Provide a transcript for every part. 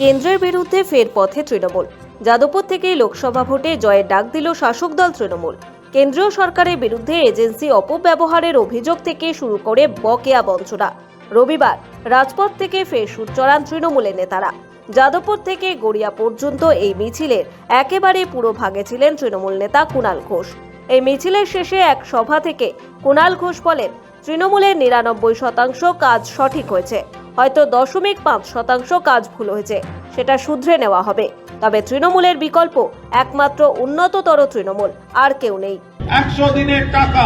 কেন্দ্রের বিরুদ্ধে ফের পথে তৃণমূল। যাদবপুর থেকে লোকসভা ভোটে জয়ের ডাক দিল শাসক দল তৃণমূল। কেন্দ্রীয় সরকারের বিরুদ্ধে এজেন্সি অপব্যবহারের অভিযোগ থেকে শুরু করে বকেয়া বঞ্চনা। রবিবার রাজপথ থেকে ফের সুর চড়ান তৃণমূলের নেতারা। যাদবপুর থেকে গড়িয়া পর্যন্ত এই মিছিলের একেবারে পুরো ভাগে ছিলেন তৃণমূল নেতা কুণাল ঘোষ। এই মিছিলের শেষে এক সভা থেকে কুণাল ঘোষ বলেন, তৃণমূলের নিরানব্বই শতাংশ কাজ সঠিক হয়েছে। হয়তো দশমিক পাঁচ শতাংশ কাজ ভুল হয়েছে, সেটা শুধরে নেওয়া হবে। তবে তৃণমূলের বিকল্প একমাত্র উন্নততর তৃণমূল, আর কেউ নেই। একশো দিনের টাকা,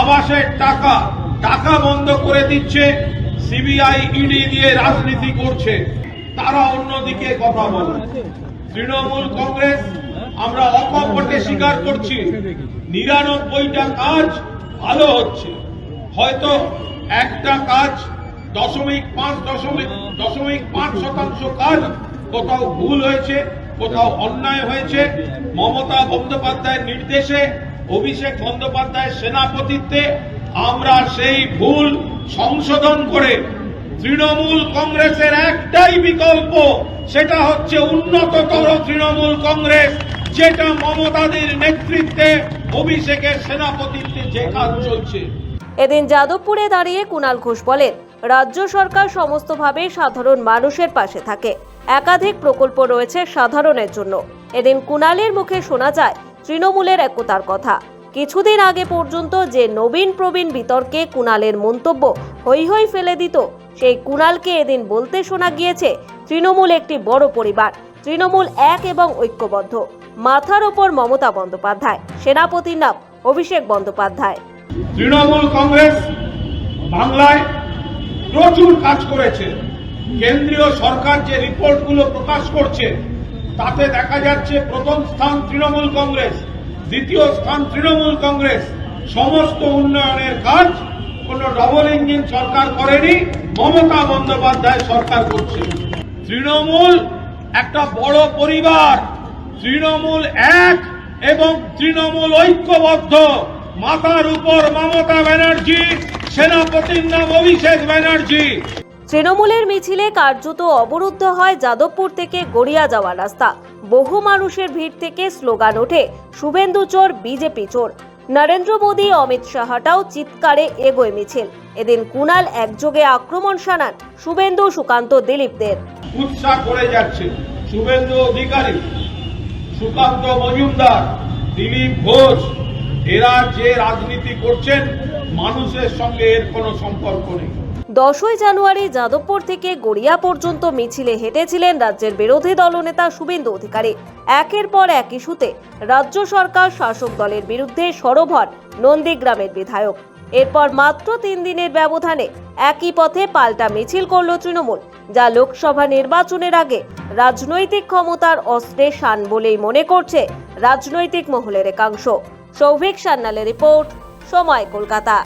আবাসের টাকা টাকা বন্ধ করে দিচ্ছে সিবিআই, ইডি দিয়ে রাজনীতি করছে। তারা অন্যদিকে কথা বলে। তৃণমূল কংগ্রেস আমরা অকপটে স্বীকার করছি। নিরানব্বইটা কাজ ভালো হচ্ছে। হয়তো একটা কাজ দশমিক পাঁচ দশমিক দশমিক পাঁচ শতাংশ কাজ কোথাও ভুল হয়েছে, কোথাও অন্যায় হয়েছে। মমতা বন্দ্যোপাধ্যায়ের নির্দেশে, অভিষেক বন্দ্যোপাধ্যায়ের সেনাপতিত্বে আমরা সেই ভুল সংশোধন করে তৃণমূল কংগ্রেসের একটাই বিকল্প, সেটা হচ্ছে উন্নততর তৃণমূল কংগ্রেস। যেটা মমতাদের নেতৃত্বে অভিষেকের সেনাপতিত্বে যে কাজ চলছে। এদিন যাদবপুরে দাঁড়িয়ে কুণাল ঘোষ বলেন, রাজ্য সরকার সমস্তভাবে সাধারণ মানুষের পাশে থাকে। একাধিক প্রকল্প রয়েছে সাধারণের জন্য। এদিন কুণালের মুখে শোনা যায়, তৃণমূলের একতার কথা। কিছুদিন আগে পর্যন্ত যে নবীন প্রবীণ বিতর্কে কুণালের মন্তব্য হৈ হৈ ফেলে দিত, সেই কুণালকে এদিন বলতে শোনা গিয়েছে, তৃণমূল একটি বড় পরিবার। তৃণমূল এক এবং ঐক্যবদ্ধ। মাথার ওপর মমতা বন্দ্যোপাধ্যায়, সেনাপতির নাম অভিষেক বন্দ্যোপাধ্যায়। তৃণমূল কংগ্রেস বাংলায় প্রচুর কাজ করেছে। কেন্দ্রীয় সরকার যে রিপোর্টগুলো প্রকাশ করছে, তাতে দেখা যাচ্ছে প্রথম স্থান তৃণমূল কংগ্রেস, দ্বিতীয় স্থান তৃণমূল কংগ্রেস। সমস্ত উন্নয়নের কাজ কোন ডবল ইঞ্জিন সরকার করেনি, মমতা বন্দ্যোপাধ্যায় সরকার করছে। তৃণমূল একটা বড় পরিবার। তৃণমূল এক এবং তৃণমূল ঐক্যবদ্ধ। মাথার উপর মমতা ব্যানার্জি সেনাপতির নাম অভিষেক ব্যানার্জি। তৃণমূলের মিছিলে কার্যত অবরুদ্ধ হয় যাদবপুর থেকে গড়িয়া যাওয়া রাস্তা। বহু মানুষের ভিড় থেকে স্লোগান ওঠে শুভেন্দু চোর বিজেপি চোর। নরেন্দ্র মোদী অমিত শাহটাও চিৎকারে এগোয় মিছিল। এদিন কুণাল একযোগে আক্রমণ শানান শুভেন্দু সুকান্ত দিলীপদের। উৎসাহ করে যাচ্ছে। শুভেন্দু অধিকারী সুকান্ত মজুমদার, দিলীপ ঘোষ, এরা যে রাজনীতি করছেন, মানুষের সঙ্গে এর কোনো সম্পর্ক নেই। দশই জানুয়ারি যাদবপুর থেকে গড়িয়া পর্যন্ত মিছিলে হেঁটেছিলেন রাজ্যের বিরোধী দলনেতা শুভেন্দু অধিকারী। একের পর এক ইস্যুতে রাজ্য সরকার শাসক দলের বিরুদ্ধে সরব হন নন্দীগ্রামের বিধায়ক। এরপর মাত্র তিন দিনের ব্যবধানে একই পথে পাল্টা মিছিল করল তৃণমূল, যা লোকসভা নির্বাচনের আগে রাজনৈতিক ক্ষমতার অস্ত্রে শান বলেই মনে করছে রাজনৈতিক মহলের একাংশ। সৌভিক সান্নালের রিপোর্ট, সময় কলকাতা।